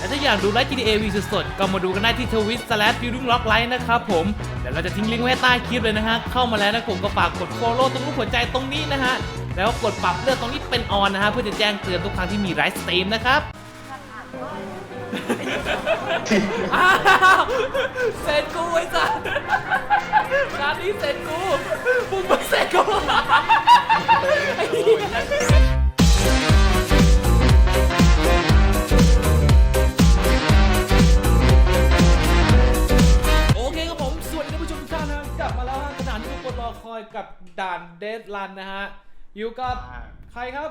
และถ้าอยากดูไลฟ์ GTA V สดๆ ก็มาดูกันได้ที่ทวิต slash f i e l i n g lock light นะครับผมเดี๋ยวเราจะทิ้งลิงก์ไว้ใต้คลิปเลยนะฮะ เข้ามาแล้วนะผมก็ฝากกด follow ตรงรูปหัวใจตรงนี้นะฮะ แล้วกดปรับเลือกตรงนี้เป็นออนนะฮะ เพื่อจะแจ้งเตือนทุกครั้งที่มีไลฟ์สตรีมนะครับอ้าวเสร็จกูไอ้สัสงานนี้เสร็จกูมึงมาเสร็จกู เดดลันนะฮะอยู่กับใครครับ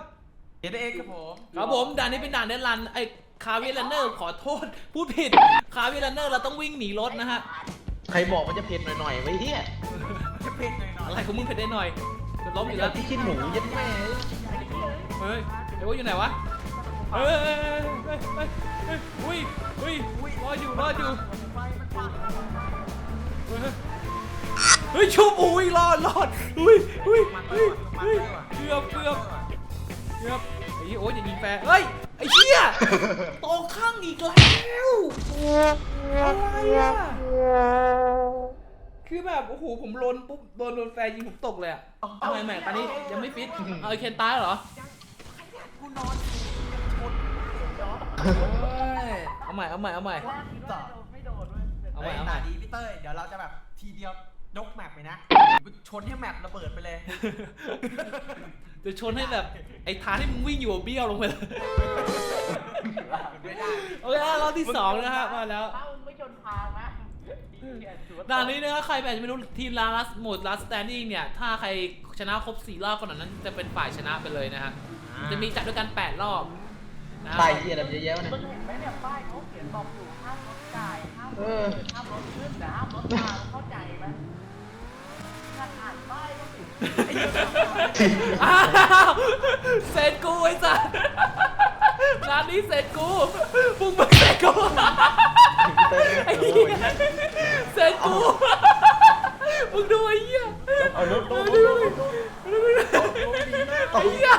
เอเอครับผมครับผมด่านนี้เป็นด่านเดดลันไอ้คาเวลันเนอร์ขอโทษพูดผิดคาเวลันเนอร์เราต้องวิ่งหนีรถนะฮะใครบอกมันจะเผ็ดหน่อยๆไว้เฮียจะเผ็ดหน่อยหน่อยอะไรของมึงเผ็ดได้หน่อยจะล้มอยู่แล้แล้ววที่คิดหนูยัดแม่เฮ้ยไอ้ว่าอยู่ไหนวะเฮ้ยเฮ้ยเฮ้ยเฮ้ยเฮ้ยอุ้ยอุ้ยรออยู่รออยู่ไฟมันปังเฮ้ย เฮ้ยชุบอุ้ยรอดรอดอุ้ยอุ้ยเฮ้ยเฮ้ยเกือบเกือบเกือบไอ้โอ้ยอย่ายิงแฟร์เฮ้ยไอ้เหี้ยตกข้างอีกแล้วอะไรอะคือแบบโอ้โหผมลนปุ๊บโดนโดนแฟร์ยิงผมตกเลยอะทำไมแหม่ตอนนี้ยังไม่ฟิตเอาไอ้เคนตายเหรอกูนอนยังชนย้อนเฮ้ยเอาใหม่เอาใหม่เอาใหม่ ว่าคิดว่าไม่โดนเว้ยเอาใหม่ฮ้ยเอาใหม่หนาดีพี่เต้ยเดี๋ยวเราจะแบบทีเดียว ยกแมปไปนะ ชนให้แมประเบิดไปเลย จะชนให้แบบไอ้ทางที่มึงวิ่งอยู่อะเบี้ยวลงไปเลยไม่ได้ โอเคอะรอบที่สองนะฮะมาแล้วถ้ามึงไม่ชนทางนะด่านนี้นะครับใครแบบจะไม่รู้ทีมลาลัสโหมดลาสแตนดิ้งเนี่ย ถ้าใครชนะครบ4รอบก่อนนั้นจะเป็นฝ่ายชนะไปเลยนะฮะจะมีจัดด้วยกัน 8 รอบนะใส่เฮียอะไรเยอะแยะวะเนี่ย มึงเห็นไหมเนี่ยป้ายเขาเขียนบอกอยู่ห้ามรถจ่ายห้ามเอรอถห้ามรถขึ้นแต่ห้ามรถมาเข้าใจไหมถ้าอ่านป้ายก็สิ อ้าวเสร็จกูไอ้สัสงานนี้เสร็จกูมึงมาเสร็จกูไอ้เหี้ยเสร็จกูมึงดูไอ้เหี้ยเอารถลงดูดิไอ้เหี้ย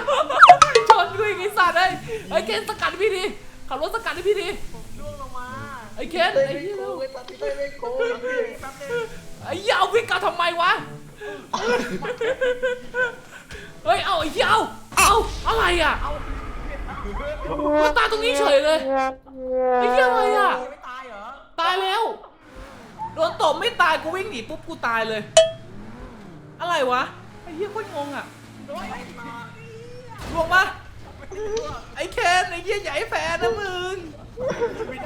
ชนกูอีกไอ้สัตว์ไอ้ไอ้เคนสกัดพี่ดิขับรถสกัดให้พี่ดิล่วงลงมาไอ้เคนเต้ยไอ้ไม่เหี้ยโกงไอ้เต้ยไม่โกงแป๊บนึงไอ้เหี้ยเอาวิ่งกลับทำไมวะ เฮ้ย เอาไอ้เหี้ยเอาเอาอะไรอะมันตายตรงนี้เฉยเลย ไอ้เหี้ยอะไรอะ ไม่ตายเหรอ ตายแล้ว โดนตบไม่ตาย กูวิ่งหนีปุ๊บกูตายเลย อะไรวะ ไอ้เหี้ยโคตรงงอะโดนไล่มาลวงปะ ไอ้เคนไอ้เหี้ยใหญ่แฟนนะมึง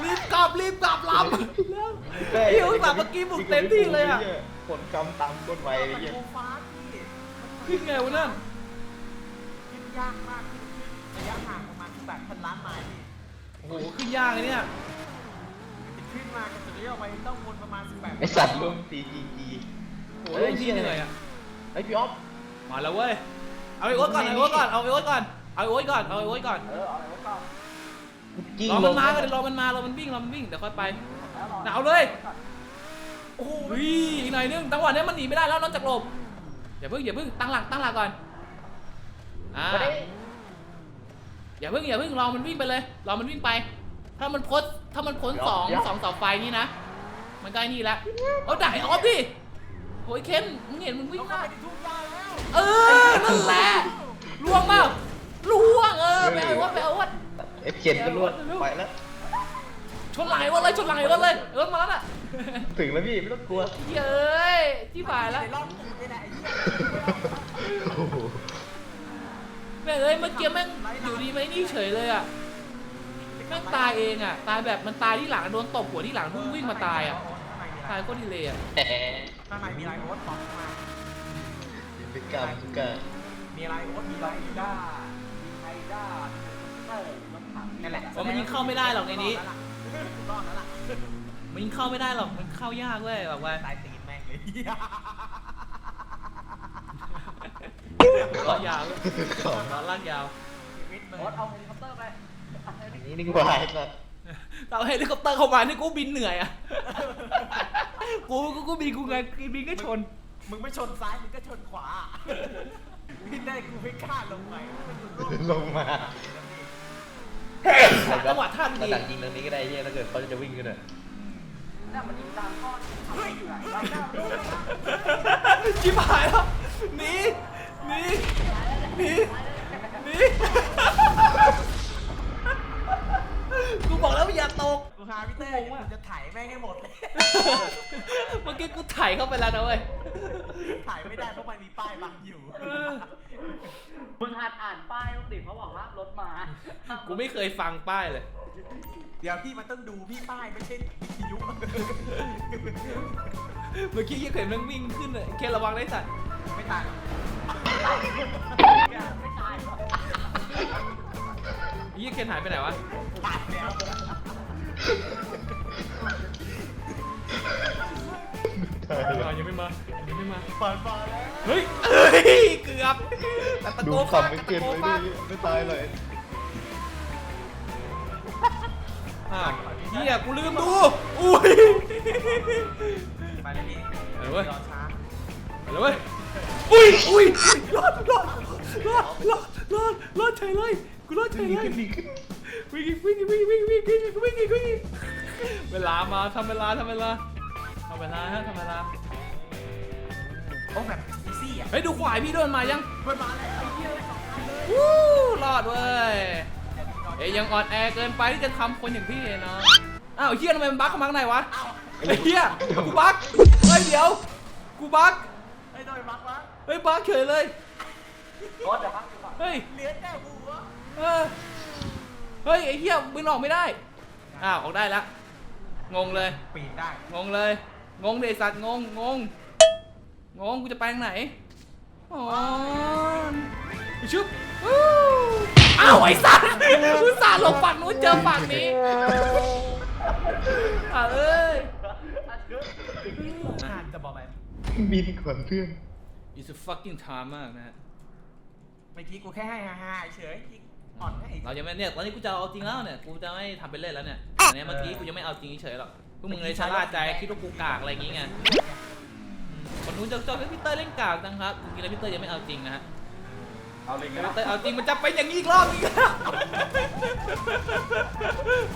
รีบกลับรีบกลับลำไอ้เหี้ยอุตส่าห์เมื่อกี้บุกเต็มที่เลยอะผลกรรมตามต้นไว้ไอ้มันเหี้ยโคฟ้าพี่ขึ้นไงวะนั่นขึ้นยากมากขึ้นระยะห่างประมาณแบบพันล้านไมล์พี่โอ้โหขึ้นยากเลยเนี่ยขึ้นมากับจุดนี้ออกไปต้องวนประมาณ18ไอสัตว์รวม CGG โอ้ยไอ้เหี้ยเหนื่อยอะไอพี่อ๊อฟมาแล้วเว้ยเอาไอ้โอ๊ตก่อนเอาไอ้โอ๊ตก่อนเอาไอ้โอ๊ตก่อน เอาไอ้โอ๊ตก่อนเอาไอ้โอ๊ตก่อนเออเอาอะไรวะก่อนกิ้งรอลมันงมากันรอมันมารอมันวิ่งรอมันวิ่งเดี๋ยวค่อยไปหนาวเลย โอ้โหอีกหน่อยนึงจังหวะนี้มันหนีไม่ได้แล้วนอกจากหลบอย่าเพิ่งอย่าเพิ่งตั้งหลักตั้งหลักก่อนอ่าอย่าเพิ่งอย่าเพิ่งรอมันวิ่งไปเลยรอมันวิ่งไป ถ้ามันพ้นถ้ามันพ้นสองสองเสาไฟนี่นะมันใกล้นี่แล้วเอาด่าไอ้ออฟดิโอ้ยเคนมึงเห็นมึงวิ่งต้องหน้าเข้าไปในทุ่งหญ้าแล้วเออนั่นแหละล่วงเปล่า ล่วงเออไปเอาไอ้วัดไปเอาไอ้วัดไอเขียนก็รวดไปแล้ว ชนหลังไอ้วัดเลยชนหลังไอ้วัดเลยเออมาแล้วน่ะถึงแล้วพี่ไม่ต้องกลัวเย้ยที่ผ่านแล้วในรอบนี้ไม่ได้ไอ้เหี้ยโอ้โหแม่งเอ้ยเมื่อกี้แม่งอยู่ดีไหมนี่เฉยเลยอะแม่งตายเองอะ ตายแบบมันตายที่หลังโดนตบหัวที่หลังเพิ่งวิ่งมาตายอะตายโคตรดีเลยอะแหมข้างในมีอะไรโอ๊ตบอกมา พฤติกรรมทุกการมีอะไรโอ๊ตมีอะไรด้า นั่นแหละว่ามันยิงเข้าไม่ได้หรอกในนี้ รอดแล้วล่ะมันยิงเข้าไม่ได้หรอก มันเข้ายากเว้ยแบบว่าตายตีนแม่งเลยล้อยาวเลยล้อลากยาวชีวิตมึงรถเอาเฮลิคอปเตอร์ไปอันนี้นี่กว่าไอ้สัตว์แต่เอาเฮลิคอปเตอร์เข้ามานี่กูบินเหนื่อยอะ กูกูกูบินกูไงบินก็ชน มึงไม่ชนซ้ายมึงก็ชนขวาพี่ได้กูไม่กล้าลงไปมันอยู่ร่วมลงมา จังหวะท่ามาดีดักยิงตรงนี้ก็ได้เฮียถ้าเกิดเขาจะวิ่งขึ้นอะเนี่ยมันยิงตามข้อทำให้อยู่ไหนบ้างหน้าลูกชิบหายแล้วหนีหนีหนีหนีกูบอกแล้ว อย่าตกกูหาพี่เต้ยกูจะถ่ายแม่งให้หมดเลย เมื่อกี้กูถ่ายเข้าไปแล้วนะเว้ย ถ่ายไม่ได้เพราะมันมีป้ายบังอยู่ มึงหัดอ่านป้ายลูกดิเขาบอกห้ามรถมากูไม่เคยฟังป้ายเลย เดี๋ยวพี่มันต้องดูพี่ป้ายไม่ใช่วิทยุเมื่อกี้ยังเห็นมันวิ่งขึ้นเลยแค่ระวังได้สัตว์ไม่ตายหรอกไม่ตายหรอกยี่เคนหายไปไหนวะตายแล้ว ตายแล้วยังไม่มายังไม่มาเปิดบอลแล้วเฮ้ยเอ้ยเกือบแต่ตะดูโกฟ้าคำไม่ตะเกินโกเลยฟ้าพี่ไม่ตายเลยอ้าวเฮียกูลืมดูอุ้ยไปเลยพี่ไปเลยเว้ยรอช้าไปเลยเว้ยอุ้ยอุ้ยรอดรอดรอดรอดรอดรอดเฉยเลยกูรอดเฉยดีเลย วิ่งอีกวิ่งวิ่งวิ่งวิ่งวิ่งวิ่งเวลามาทำเวลาทำเวลาทำเวลาฮะทำเวลาโอ้แบบอีซี่อะเฮ้ยดูควายพี่เดินมายังมันมาแล้วไอ้เหี้ยเลยสองคันเลยวู้รอดเว้ยเอ้ยยังอ่อนแอเกินไปที่จะทำคนอย่างพี่เนาะอ้าวเฮี้ยทำไมมันบั๊กเข้ามาข้างในวะไอ้เฮี้ยกูบั๊กเฮ้ยเดี๋ยวกูบั๊กไอ้โดยบั๊กวะเฮ้ยบั๊กเฉยเลยรถแต่บั๊อยู่ฝั่งเฮ้ยเหลือแต่หัวเออ เฮ้ยไอ้เฮียมึงออกไม่ได้ อ้าวออกได้ละ งงเลย ปีนได้งงเลย งงเดสัตว์งงงง งงกูจะไปทางไหนอ๋อชุบวู้อ้าวไอ้สัตว์กูสาดลงฝั่งนู้นเจอฝั่งนี้อะเอ้ยอ่านจะบอกไปบินก่อนเพื่อน It's a fucking time มากนะฮะ เมื่อกี้กูแค่ให้ฮาๆเฉยจริง อ่อนให้เรายังไม่เนี่ยตอนนี้กูจะเอาจริงแล้วเนี่ยกูจะไม่ทำเป็นเล่นแล้วเนี่ยอันเนี้ยเมื่อกี้กูยังไม่เอาจริงเฉยหรอกพวกมึงเลยชะล่าใจคิดว่ากูกากอะไรอย่างงี้ไงอืมคนนู้นจะชอบให้พี่เต้ยเล่นกากจังครับจริงๆแล้วพี่เต้ยยังไม่เอาจริงนะฮะเอาเลยแต่เอาจริงมันจะเป็นอย่างนี้อีกรอบอีกแล้ว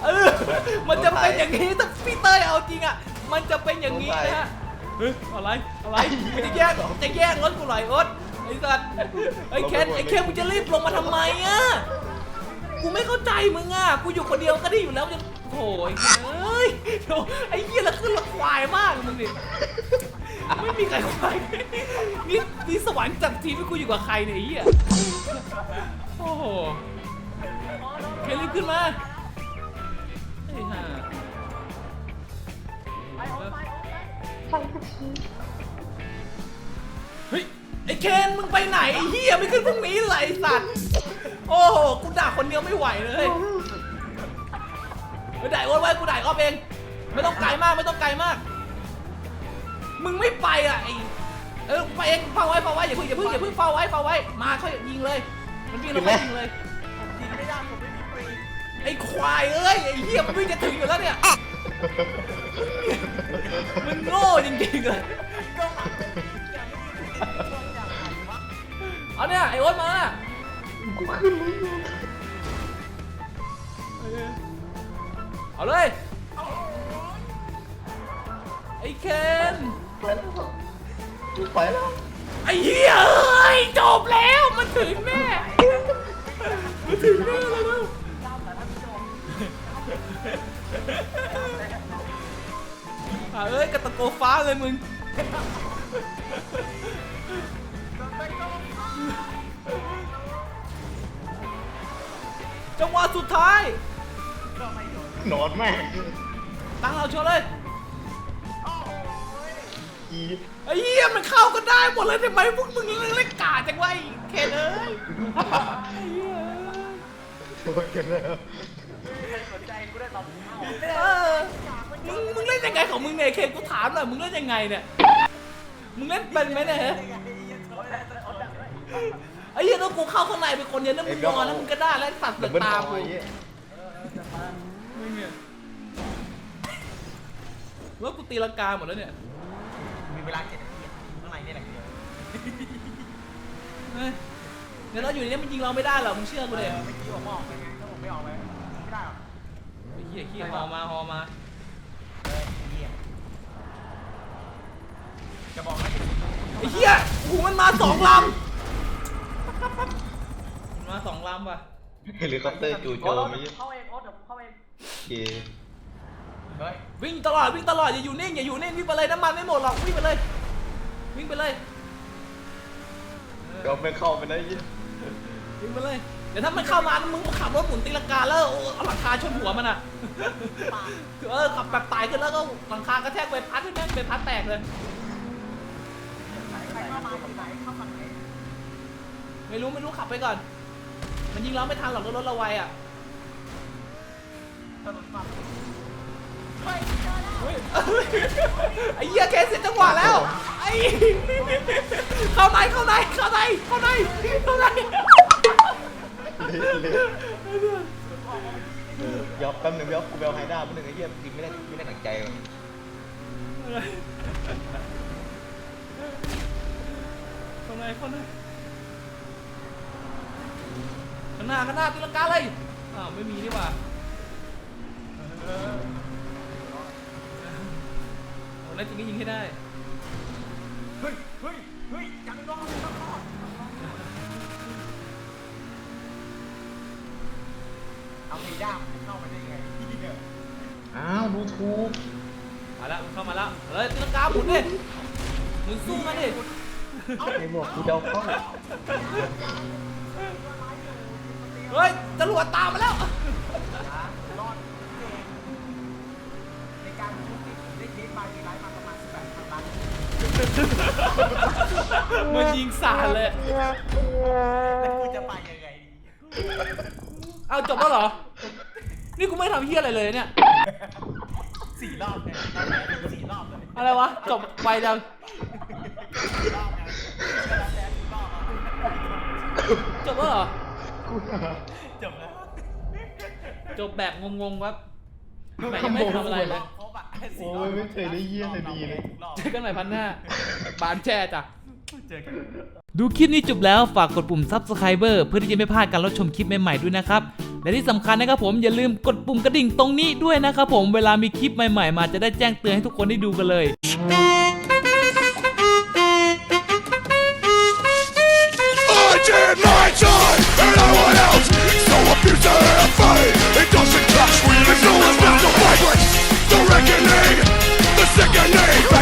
เออมันจะเป็นอย่างนี้ถ้าพี่เต้ยเอาจริงอะมันจะเป็นอย่างนี้นะฮะเฮ้ยอะไรอะไรมึงจะแย่งจะแย่งรถกูหน่อยโอ๊ตไอ้สัตว์ไอ้เคนไอ้เคนมึงจะรีบลงมาทำไมอะ กูไม่เข้าใจมึงอะ กูอยู่คนเดียวก็ไดีอยู่แล้วจะโถ่ไอ้เฮ้ยโถ่ไอ้เหี้ยล้วขึ้นรถควายมากมึงดิไม่มีใครควายนี่นี่สวรรค์จัดทีมให้กูอยู่กับใครเนี่ยไอ้เหี้ยโอ้โหเครีบขึ้นมาไอ้ห่าไปโอ๊ตไปโอ๊ตไปเฮ้ยไอ้เคนมึงไปไหนไอ้เหี้ยไม่ขึ้นพรุ่งนี้เลยไอ้สัตว์ โอ้โหกูด่าคนเดียวไม่ไหวเลยไม่ได้โอ้ยไว้กูด่าออฟเอง ไม่ต้องไกลมากไม่ต้องไกลมาก มึงไม่ไปอะไอ้เออไปเองเฝ้าไว้เฝ้าไว้อย่าเพิ่งอย่าเพิ่งอย่าเพิ่งเฝ้าไว้เฝ้าไว้มาค่อยยิงเลย มันยิงแล้วค่อยยิงเลย ยิงไม่ได้ผมไม่มีปืนไอ้ควายเอ้ยไอ้เหี้ยมันวิ่งจะถึงอยู่แล้วเนี่ยมันโง่จริงๆเลยก็มันเป็นอย่างนี้อย่างไรวะเอาเนี่ยไอ้โอ๊ตมา กูขึ้นเลยเอาเลย ไอ้เคน ไปแล้วกูไปแล้วไอ้เหี้ยเอ้ยจบแล้วมันถึงแน่มันถึงแน่แล้วนะอะเอ้ยกระตะโกฟ้าเลยมึง จังหวะสุดท้าย นอนแม่งตั้งเราชนเลยอีไอ้เหี้ยมันเข้ากันได้หมดเลยทำไมพวกมึงเล่นกาจังวะไอ้เคนเอ้ยไอ้เหี้ยโดนกันแล้วสนใจกูได้ตอนเข้าเออมึงมึงเล่นยังไงของมึงเนี่ยเคนกูถามหน่อยมึงเล่นยังไงเนี่ยมึงเล่นเป็นไหมเนี่ยฮะไอ้เหี้ยแล้วกูเข้าข้างในเป็นคนเดียวแล้วมึงนอนแล้วมึงก็ได้แล้วสัตว์ดัเดืบอดเบิลตาพอกูยเหี้ยมึงเนี่ยแล้วกูตีลังกาหมดแล้วเนี่ยมีเวลาเจ็ดนาทีข้างในนี่แหละเดียวเฮ้ยเดี๋ยวเราอยู่ในนี้มันยิงเราไม่ได้หรอกมึงเชื่อกูเลยเมื่อกี้ผมออกไปไงถ้าผมไม่ออกไปหี้ยขี้ฮอมาฮอมาเออเหี้ยจะบอกให้ไอ้เหี้ยโอ้โหมันมาสองลำ มันมาสองลำว่ะเฮลิคอปเตอร์จู่โจโอ้มเราไม่เดี๋ยวเข้าเองโอ้เดี๋ยวเข้าเองโอเคเฮ้ยวิ่งตลอดวิ่งตลอดอย่าอยู่นิ่งอย่าอยู่นิ่งวิ่งไปเลยน้ำมันไม่หมดหรอกวิ่งไปเลย วิ่งไปเลยเออก็ไม่เข้าไปนะยี่วิ่งไปเลยเดี๋ยวถ้ามันเข้ามานะมึงขับรถหมุนตีลังกาแล้วเอาหลังคาชนหัวมันอะเออขับแบบตายขึ้นแล้วก็หลังคากระแทกใบพัดให้แม่งใบพัดแตกเลย ใครเข้ามาที่ไหนเข้าฝั่งไหน ไม่รู้ไม่รู้ขับไปก่อน มันยิงเราไม่ทันหรอกรถเราไวอะถนนฝั่งเฮ้ยเจอแล้วเฮ้ยไอ้เหี้ยแกเสียจังหวะแล้ว ไอ้เข้าในเข้าในเข้าในเข้าในเข้าในเละเละเออยอบแป๊บหนึงยอบกูไปเอาไฮด้าแป๊บหนึงไอ้เหี้ยกินไม่ได้ไม่ได้หนังใจว่ะเข้าในเข้าในข้าง หน้าข้างหน้าตีลังกาเลยอ้าวไม่มีนี่หว่าโอ้แล้วจริงก็ยิงให้ได้เฮ้ยเฮ้ยเฮ้ยยังรอดยังรอดเอาไฮด้ามันเข้ามาได้ไงที่เดิมอ้าวดูถูกมาแล้วมันเข้ามาแล้วเฮ้ยตีลังกาหมุนดิหมุนสู้มาดิ ไอ้บอกกูจะเอาเข้า เฮ้ยจรวดตามมาแล้วนะรอดเองในการชุบนี่ได้เคสมาดีไลท์มาประมาณ18พันล้านมันยิงสาดเลย แล้วกูจะไปยังไงดีเอาจบแล้วเหรอ นี่กูไม่ทำเฮียอะไรเลยเนี่ย สี่รอบเลยสี่รอบเลยอะไรวะ จบไปจังสี่รอบนะเชื่อแล้วแจ๊คสี่รอบอะจบแล้วเหรอจบแล้ว จบแบบงงๆครับแบบยังไม่ทำอะไรเลยครบอะโอ้ยไม่เคยได้เยี่ยมเลยดีเลย รอบเจอกันใหม่พันหน้าบานแช่จ้ะ เจอกัน ดูคลิปนี้จบแล้วฝากกดปุ่ม subscriber เพื่อที่จะไม่พลาดการรับชมคลิปใหม่ๆด้วยนะครับ และที่สำคัญนะครับผมอย่าลืมกดปุ่มกระดิ่งตรงนี้ด้วยนะครับผมเวลามีคลิปใหม่ๆ มาจะได้แจ้งเตือนให้ทุกคนได้ดูกันเลย I did my time, and no one else. So abusive. the reckoning, the sickening.